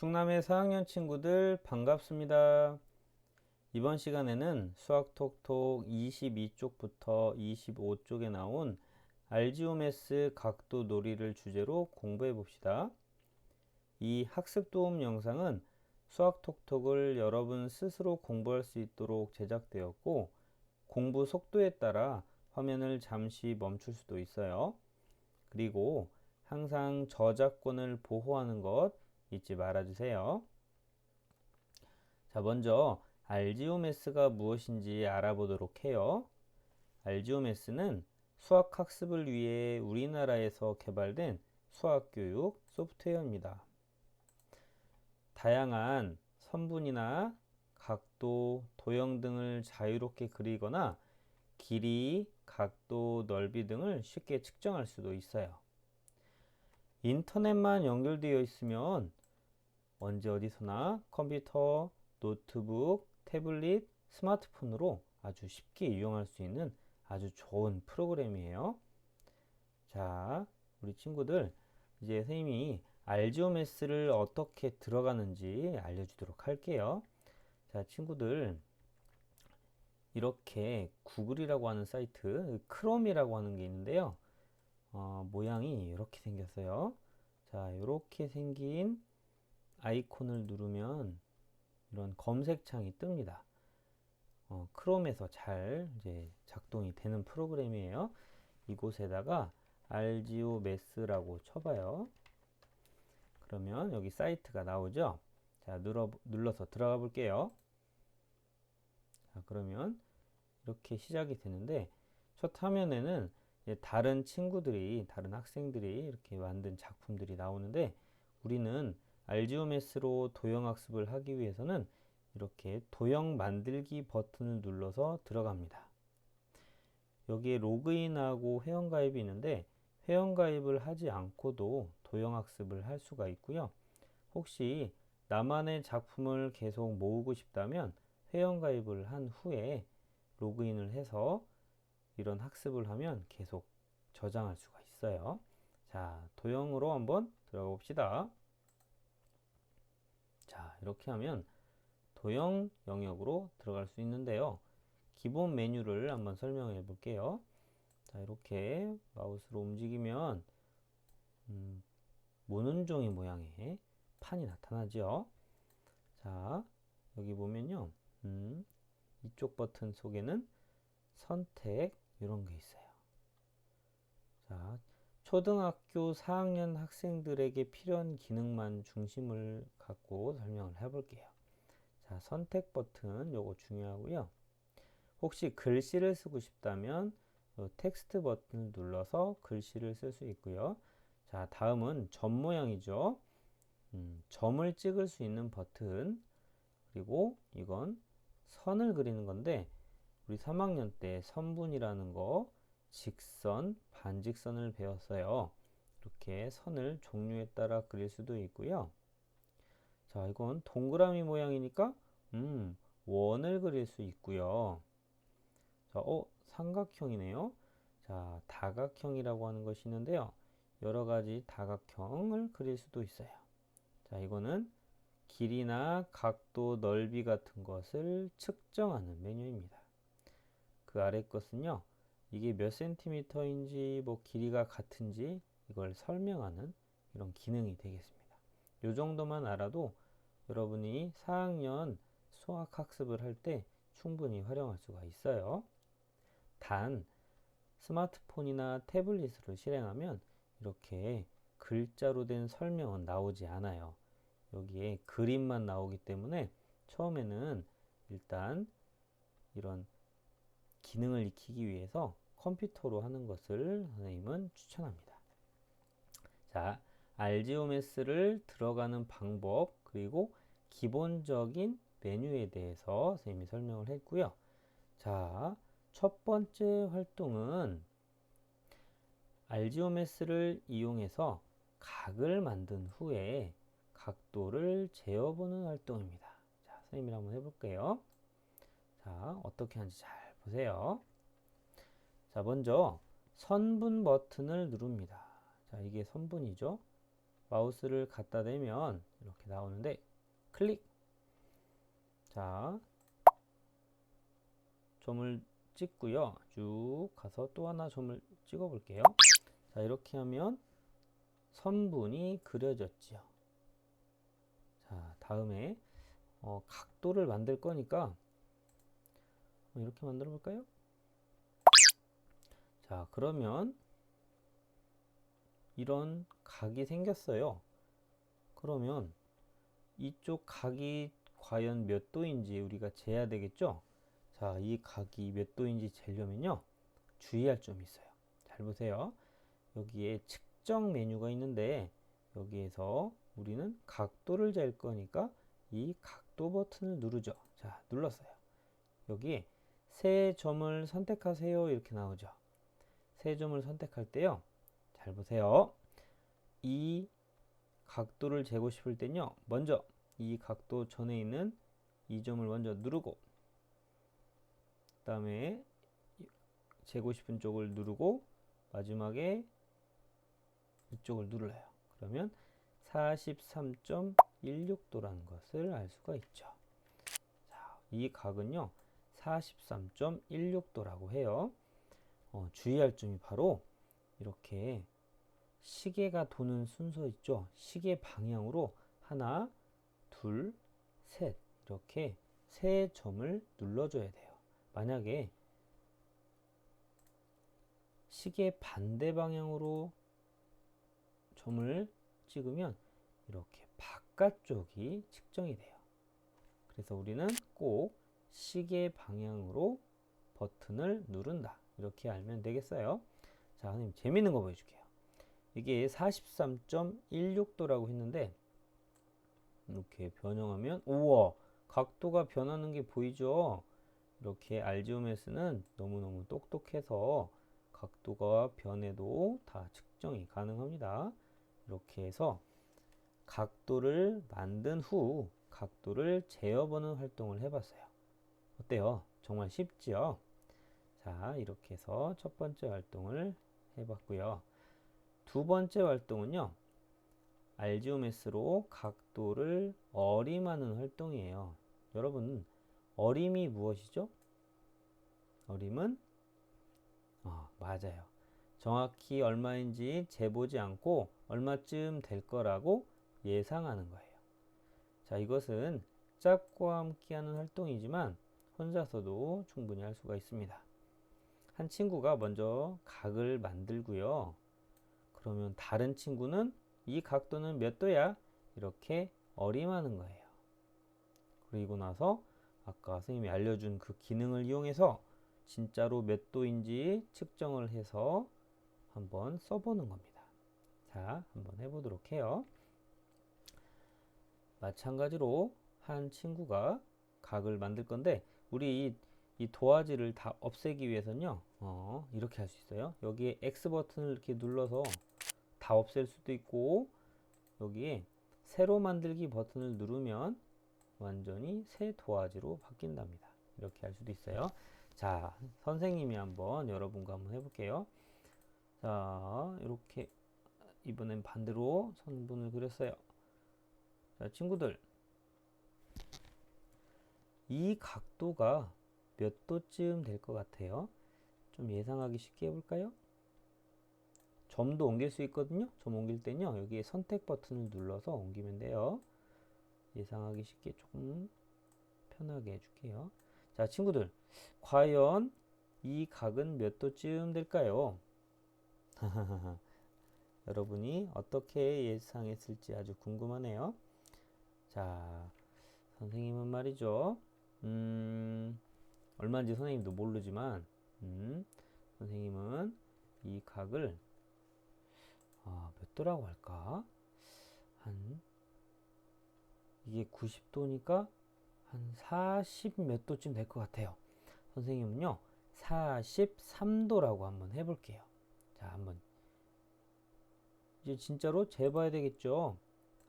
충남의 4학년 친구들 반갑습니다. 이번 시간에는 수학톡톡 22쪽부터 25쪽에 나온 알지오메스 각도 놀이를 주제로 공부해 봅시다. 이 학습 도움 영상은 수학톡톡을 여러분 스스로 공부할 수 있도록 제작되었고 공부 속도에 따라 화면을 잠시 멈출 수도 있어요. 그리고 항상 저작권을 보호하는 것 잊지 말아주세요. 자, 먼저 알지오메스가 무엇인지 알아보도록 해요. 알지오메스는 수학 학습을 위해 우리나라에서 개발된 수학 교육 소프트웨어입니다. 다양한 선분이나 각도, 도형 등을 자유롭게 그리거나 길이, 각도, 넓이 등을 쉽게 측정할 수도 있어요. 인터넷만 연결되어 있으면 언제 어디서나 컴퓨터, 노트북, 태블릿, 스마트폰으로 아주 쉽게 이용할 수 있는 아주 좋은 프로그램이에요. 자, 우리 친구들 이제 선생님이 알지오메스를 어떻게 들어가는지 알려주도록 할게요. 자, 친구들 이렇게 구글이라고 하는 사이트, 크롬이라고 하는 게 있는데요. 어, 모양이 이렇게 생겼어요. 자, 이렇게 생긴 아이콘을 누르면 이런 검색창이 뜹니다. 어, 크롬에서 잘 이제 작동이 되는 프로그램이에요. 이곳에다가 알지오 메스라고 쳐봐요. 그러면 여기 사이트가 나오죠. 자, 눌러, 눌러서 들어가 볼게요. 자, 그러면 이렇게 시작이 되는데 첫 화면에는 다른 친구들이 다른 학생들이 이렇게 만든 작품들이 나오는데 우리는 알지오메스로 도형 학습을 하기 위해서는 이렇게 도형 만들기 버튼을 눌러서 들어갑니다. 여기에 로그인하고 회원가입이 있는데 회원가입을 하지 않고도 도형 학습을 할 수가 있고요. 혹시 나만의 작품을 계속 모으고 싶다면 회원가입을 한 후에 로그인을 해서 이런 학습을 하면 계속 저장할 수가 있어요. 자, 도형으로 한번 들어가 봅시다. 자, 이렇게 하면 도형 영역으로 들어갈 수 있는데요. 기본 메뉴를 한번 설명해 볼게요. 자, 이렇게 마우스로 움직이면 음, 모눈종이 모양의 판이 나타나죠. 자, 여기 보면요. 음, 이쪽 버튼 속에는 선택, 이런 게 있어요. 자, 초등학교 4학년 학생들에게 필요한 기능만 중심을 갖고 설명을 해볼게요. 자, 선택 버튼 요거 중요하고요. 혹시 글씨를 쓰고 싶다면 텍스트 버튼을 눌러서 글씨를 쓸 수 있고요. 자, 다음은 점 모양이죠. 음, 점을 찍을 수 있는 버튼 그리고 이건 선을 그리는 건데 우리 3학년 때 선분이라는 거 직선, 반직선을 배웠어요. 이렇게 선을 종류에 따라 그릴 수도 있고요. 자, 이건 동그라미 모양이니까 음, 원을 그릴 수 있고요. 자, 어, 삼각형이네요. 자, 다각형이라고 하는 것이 있는데요. 여러 가지 다각형을 그릴 수도 있어요. 자, 이거는 길이나 각도, 넓이 같은 것을 측정하는 메뉴입니다. 그 아래 것은요. 이게 몇 센티미터인지 뭐 길이가 같은지 이걸 설명하는 이런 기능이 되겠습니다. 이 정도만 알아도 여러분이 4학년 수학 학습을 할 때 충분히 활용할 수가 있어요. 단 스마트폰이나 태블릿으로 실행하면 이렇게 글자로 된 설명은 나오지 않아요. 여기에 그림만 나오기 때문에 처음에는 일단 이런 기능을 익히기 위해서 컴퓨터로 하는 것을 선생님은 추천합니다. 자, 알지오메스를 들어가는 방법 그리고 기본적인 메뉴에 대해서 선생님이 설명을 했고요. 자, 첫 번째 활동은 알지오메스를 이용해서 각을 만든 후에 각도를 재어보는 활동입니다. 자, 선생님이 한번 해볼게요. 자, 어떻게 하는지 잘 보세요. 자, 먼저 선분 버튼을 누릅니다. 자, 이게 선분이죠. 마우스를 갖다 대면 이렇게 나오는데 클릭. 자 점을 찍고요. 쭉 가서 또 하나 점을 찍어 볼게요. 자 이렇게 하면 선분이 그려졌지요. 자 다음에 어, 각도를 만들 거니까 이렇게 만들어 볼까요 자 그러면 이런 각이 생겼어요. 그러면 이쪽 각이 과연 몇 도인지 우리가 재야 되겠죠? 자 이 각이 몇 도인지 재려면요 주의할 점이 있어요. 잘 보세요. 여기에 측정 메뉴가 있는데 여기에서 우리는 각도를 잴 거니까 이 각도 버튼을 누르죠. 자 눌렀어요. 여기에 세 점을 선택하세요. 이렇게 나오죠 세 점을 선택할 때요. 잘 보세요. 이 각도를 재고 싶을 땐요. 먼저 이 각도 전에 있는 이 점을 먼저 누르고 그 다음에 재고 싶은 쪽을 누르고 마지막에 이쪽을 눌러요. 그러면 43.16도라는 것을 알 수가 있죠. 자, 이 각은요. 43.16도라고 해요. 어, 주의할 점이 바로 이렇게 시계가 도는 순서 있죠. 시계 방향으로 하나, 둘, 셋 이렇게 세 점을 눌러줘야 돼요. 만약에 시계 반대 방향으로 점을 찍으면 이렇게 바깥쪽이 측정이 돼요. 그래서 우리는 꼭 시계 방향으로 버튼을 누른다. 이렇게 알면 되겠어요. 자, 선생님 재밌는 거 보여줄게요. 이게 43.16도라고 했는데 이렇게 변형하면 우와 각도가 변하는 게 보이죠? 이렇게 알지오메스는 너무너무 똑똑해서 각도가 변해도 다 측정이 가능합니다. 이렇게 해서 각도를 만든 후 각도를 재어보는 활동을 해봤어요. 어때요? 정말 쉽지요? 자, 이렇게 해서 첫 번째 활동을 해봤고요. 두 번째 활동은요. 알지오메스로 각도를 어림하는 활동이에요. 여러분, 어림이 무엇이죠? 어림은 어, 맞아요. 정확히 얼마인지 재보지 않고 얼마쯤 될 거라고 예상하는 거예요. 자, 이것은 짝과 함께 하는 활동이지만 혼자서도 충분히 할 수가 있습니다. 한 친구가 먼저 각을 만들고요. 그러면 다른 친구는 이 각도는 몇 도야? 이렇게 어림하는 거예요. 그리고 나서 아까 선생님이 알려준 그 기능을 이용해서 진짜로 몇 도인지 측정을 해서 한번 써보는 겁니다. 자, 한번 해보도록 해요. 마찬가지로 한 친구가 각을 만들 건데 우리 이, 이 도화지를 다 없애기 위해서는요 어, 이렇게 할 수 있어요. 여기에 X 버튼을 이렇게 눌러서 다 없앨 수도 있고 여기에 새로 만들기 버튼을 누르면 완전히 새 도화지로 바뀐답니다. 이렇게 할 수도 있어요. 자 선생님이 한번 여러분과 한번 해볼게요. 자 이렇게 이번엔 반대로 선분을 그렸어요. 자 친구들. 이 각도가 몇 도쯤 될 것 같아요? 좀 예상하기 쉽게 해볼까요? 점도 옮길 수 있거든요. 점 옮길 때는요. 여기에 선택 버튼을 눌러서 옮기면 돼요. 예상하기 쉽게 조금 편하게 해줄게요. 자, 친구들. 과연 이 각은 몇 도쯤 될까요? 여러분이 어떻게 예상했을지 아주 궁금하네요. 자, 선생님은 말이죠. 음, 얼마인지 선생님도 모르지만 음, 선생님은 이 각을 아, 몇 도라고 할까? 한 이게 90도니까 한 40 몇 도쯤 될 것 같아요. 선생님은요 43도라고 한번 해볼게요. 자 한번 이제 진짜로 재봐야 되겠죠.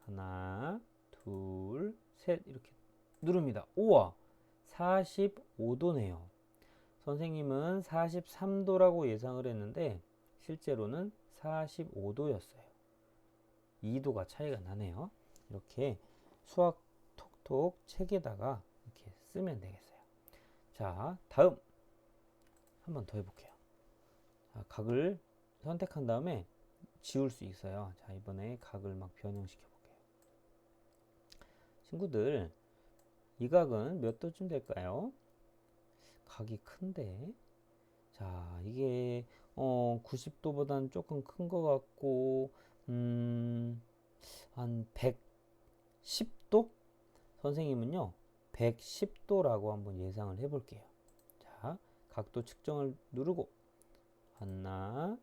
하나, 둘, 셋 이렇게 누릅니다. 우와 45도네요. 선생님은 43도라고 예상을 했는데 실제로는 45도였어요. 2도가 차이가 나네요. 이렇게 수학 톡톡 책에다가 이렇게 쓰면 되겠어요. 자, 다음 한번 더 해볼게요. 자, 각을 선택한 다음에 지울 수 있어요. 자, 이번에 각을 막 변형시켜 볼게요. 친구들, 이 각은 몇 도쯤 될까요? 각이 큰데. 자, 이게 어, 90도보다는 조금 큰 것 같고, 음, 한 110도? 선생님은요, 110도라고 한번 예상을 해볼게요. 자, 각도 측정을 누르고, 하나,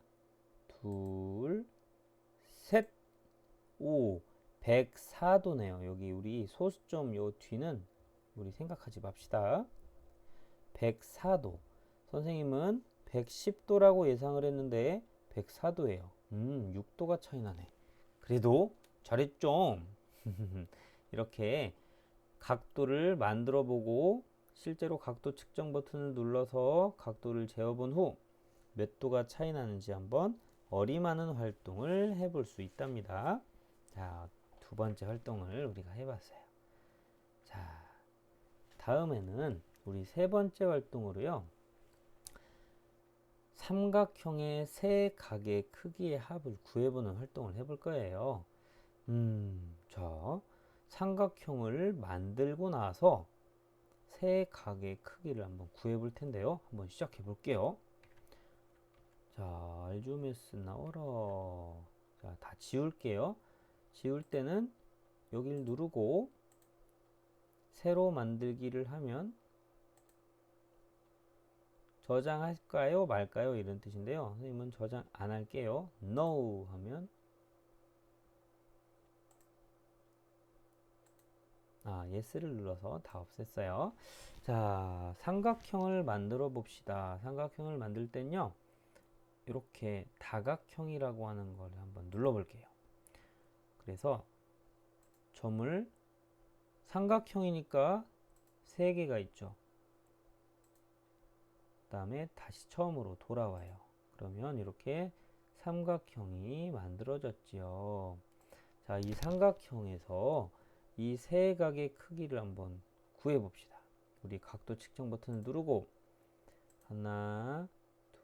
둘, 셋, 오, 104도네요. 여기 우리 소수점 요 뒤는 우리 생각하지 맙시다. 104도. 선생님은 110도라고 예상을 했는데 104도예요. 음, 6도가 차이 나네. 그래도 잘했죠? 이렇게 각도를 만들어 보고 실제로 각도 측정 버튼을 눌러서 각도를 재어본 후 몇 도가 차이 나는지 한번 어림하는 활동을 해볼 수 있답니다. 자, 두 번째 활동을 우리가 해봤어요. 자, 다음에는 우리 세 번째 활동으로요. 삼각형의 세 각의 크기의 합을 구해보는 활동을 해볼 거예요. 음, 자, 삼각형을 만들고 나서 세 각의 크기를 한번 구해볼 텐데요. 한번 시작해 볼게요. 자, 알주메스 나와라. 자, 다 지울게요. 지울 때는 여기를 누르고 새로 만들기를 하면 저장할까요? 말까요? 이런 뜻인데요. 선생님은 저장 안 할게요. No 하면 아, yes를 눌러서 다 없앴어요. 자, 삼각형을 만들어 봅시다. 삼각형을 만들 땐요. 이렇게 다각형이라고 하는 걸 한번 눌러 볼게요. 그래서 점을 삼각형이니까 세 개가 있죠. 그 다음에 다시 처음으로 돌아와요. 그러면 이렇게 삼각형이 만들어졌지요. 자, 이 삼각형에서 이 세 각의 크기를 한번 구해 봅시다. 우리 각도 측정 버튼을 누르고 하나,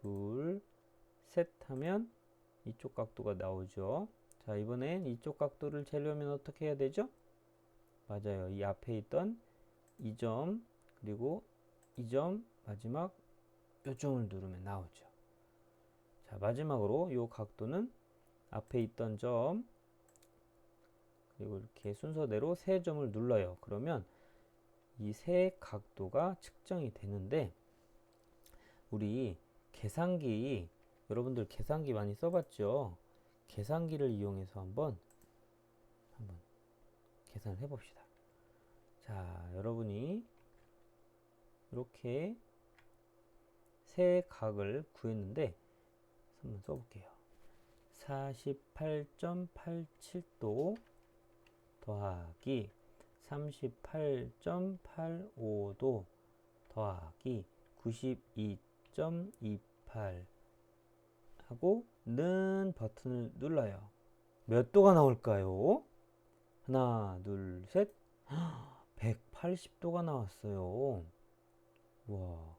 둘, 셋 하면 이쪽 각도가 나오죠. 자, 이번엔 이쪽 각도를 재려면 어떻게 해야 되죠? 맞아요. 이 앞에 있던 이 점, 그리고 이 점, 마지막 요점을 누르면 나오죠. 자, 마지막으로 이 각도는 앞에 있던 점 그리고 이렇게 순서대로 세 점을 눌러요. 그러면 이 세 각도가 측정이 되는데 우리 계산기 여러분들 계산기 많이 써봤죠? 계산기를 이용해서 한번 한번 계산을 해봅시다. 자, 여러분이 이렇게 세 각을 구했는데 한번 써볼게요. 48.87도 더하기 38.85도 더하기 92.28 하고 는 버튼을 눌러요. 몇 도가 나올까요? 하나, 둘, 셋. 180도가 나왔어요. 와,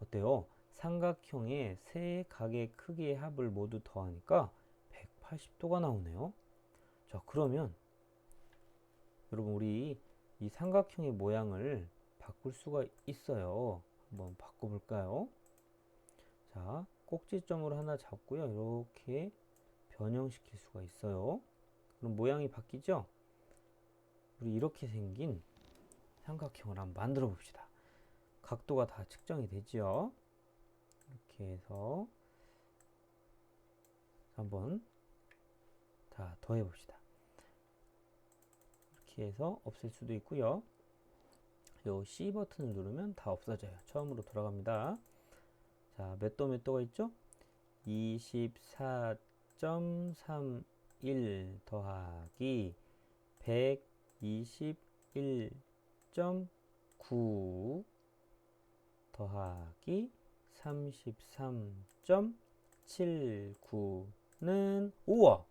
어때요? 삼각형의 세 각의 크기의 합을 모두 더하니까 180도가 나오네요. 자, 그러면 여러분 우리 이 삼각형의 모양을 바꿀 수가 있어요. 한번 바꿔볼까요? 자, 꼭지점으로 하나 잡고요. 이렇게 변형시킬 수가 있어요. 그럼 모양이 바뀌죠? 우리 이렇게 생긴 삼각형을 한번 만들어 봅시다. 각도가 다 측정이 되죠? 이렇게 해서 한번 다 더해 봅시다. 이렇게 해서 없앨 수도 있고요. 요 C 버튼을 누르면 다 없어져요. 처음으로 돌아갑니다. 자, 몇 도 몇 도가 있죠? 24.31 더하기 121.9 더하기 33.79는 우와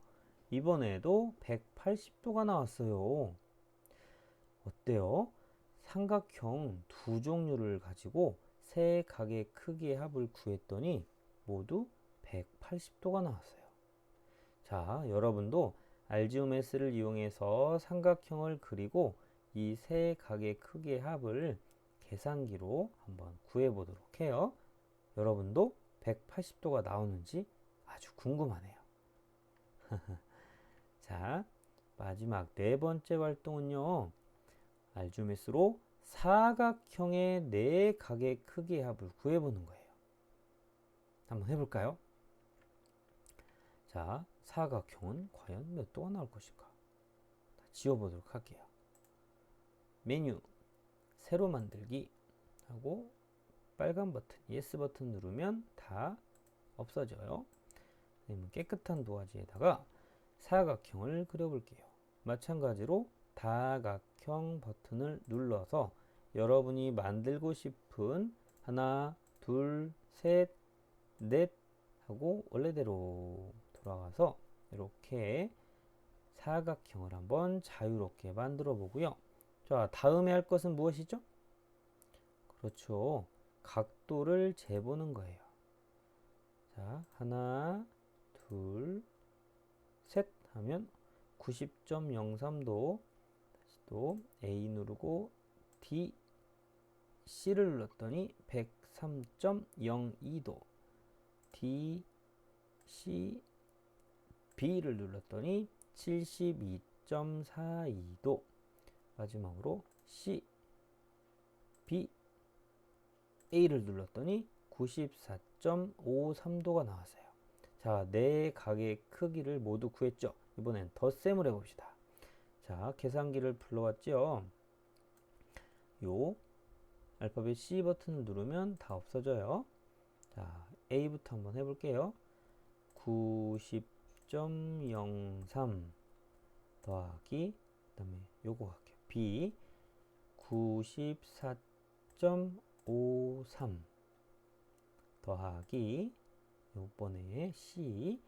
이번에도 180도가 나왔어요. 어때요? 삼각형 두 종류를 가지고 세 각의 크기의 합을 구했더니 모두 180도가 나왔어요. 자, 여러분도 알지오메스를 이용해서 삼각형을 그리고 이 세 각의 크기의 합을 계산기로 한번 구해 보도록 해요. 여러분도 180도가 나오는지 아주 궁금하네요. 자, 마지막 네 번째 활동은요. 알주메스로 사각형의 네 각의 크기의 합을 구해보는 거예요. 한번 해볼까요? 자, 사각형은 과연 몇 도가 나올 것인가? 지워보도록 할게요. 메뉴, 새로 만들기 하고 빨간 버튼, 예스 버튼 누르면 다 없어져요. 깨끗한 도화지에다가 사각형을 그려볼게요. 마찬가지로 다각형 버튼을 눌러서 여러분이 만들고 싶은 하나, 둘, 셋, 넷 하고 원래대로 돌아가서 이렇게 사각형을 한번 자유롭게 만들어 보고요. 자, 다음에 할 것은 무엇이죠? 그렇죠. 각도를 재보는 거예요. 자, 하나, 둘, 셋 하면 90.03도 다시 또 A 누르고 D, C를 눌렀더니 103.02도 D, C, B를 눌렀더니 72.42도 마지막으로 C, B, A를 눌렀더니 94.53도가 나왔어요. 자, 네 각의 크기를 모두 구했죠. 이번엔 덧셈을 해봅시다. 자, 계산기를 불러왔죠. 요 알파벳 C 버튼을 누르면 다 없어져요. 자, A부터 한번 해볼게요. 90.03 더하기 그 다음에 요거 할게요. B 94.53 더하기 요번에 C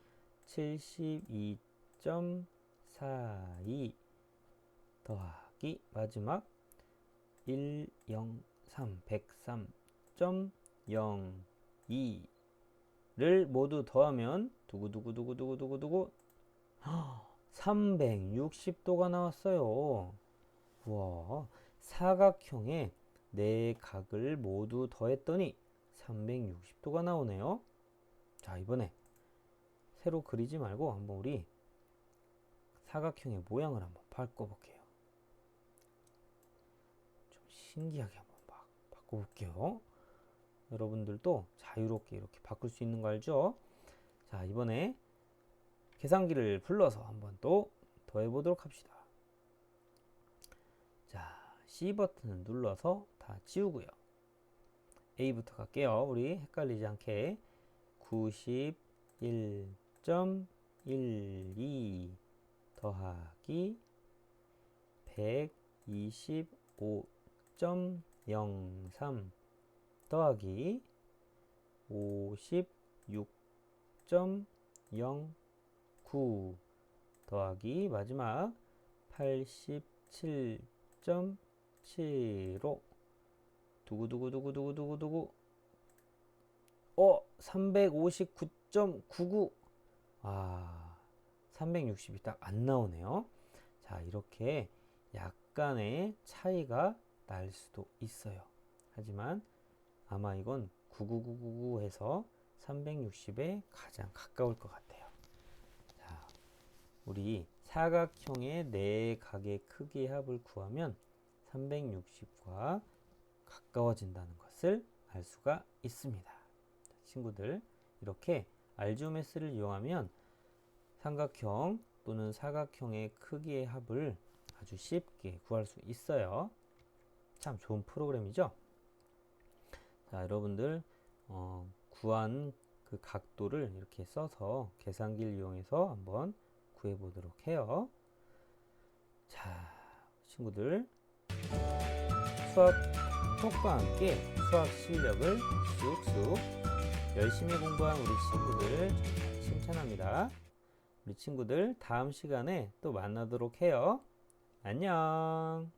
72.42 더하기 마지막 103 103.02 를 모두 더하면 두구두구두구두구두구두구 360도가 나왔어요. 우와, 사각형의 네 각을 모두 더했더니 360도가 나오네요. 자, 이번에 새로 그리지 말고 한번 우리 사각형의 모양을 한번 바꿔볼게요. 좀 신기하게 한번 막 바꿔볼게요. 여러분들도 자유롭게 이렇게 바꿀 수 있는 거 알죠? 자, 이번에 계산기를 불러서 한번 또 더해 보도록 합시다. 자, C 버튼을 눌러서 다 지우고요. A부터 갈게요. 우리 헷갈리지 않게 91.12 더하기 125.03 더하기 56.09 더하기 마지막 87.75 두구두구두구두구두구두구. 어 359.99 아 360이 딱 안 나오네요. 자 이렇게 약간의 차이가 날 수도 있어요. 하지만 아마 이건 99999 해서 360에 가장 가까울 것 같아요 자 우리 사각형의 네 각의 크기의 합을 구하면 360과 가까워진다는 것을 알 수가 있습니다. 친구들, 이렇게 알지오메스를 이용하면 삼각형 또는 사각형의 크기의 합을 아주 쉽게 구할 수 있어요. 참 좋은 프로그램이죠. 자, 여러분들 어, 구한 그 각도를 이렇게 써서 계산기를 이용해서 한번 구해 보도록 해요. 자, 친구들 수학 톡과 함께 수학 실력을 쑥쑥 열심히 공부한 우리 친구들 칭찬합니다. 우리 친구들 다음 시간에 또 만나도록 해요. 안녕.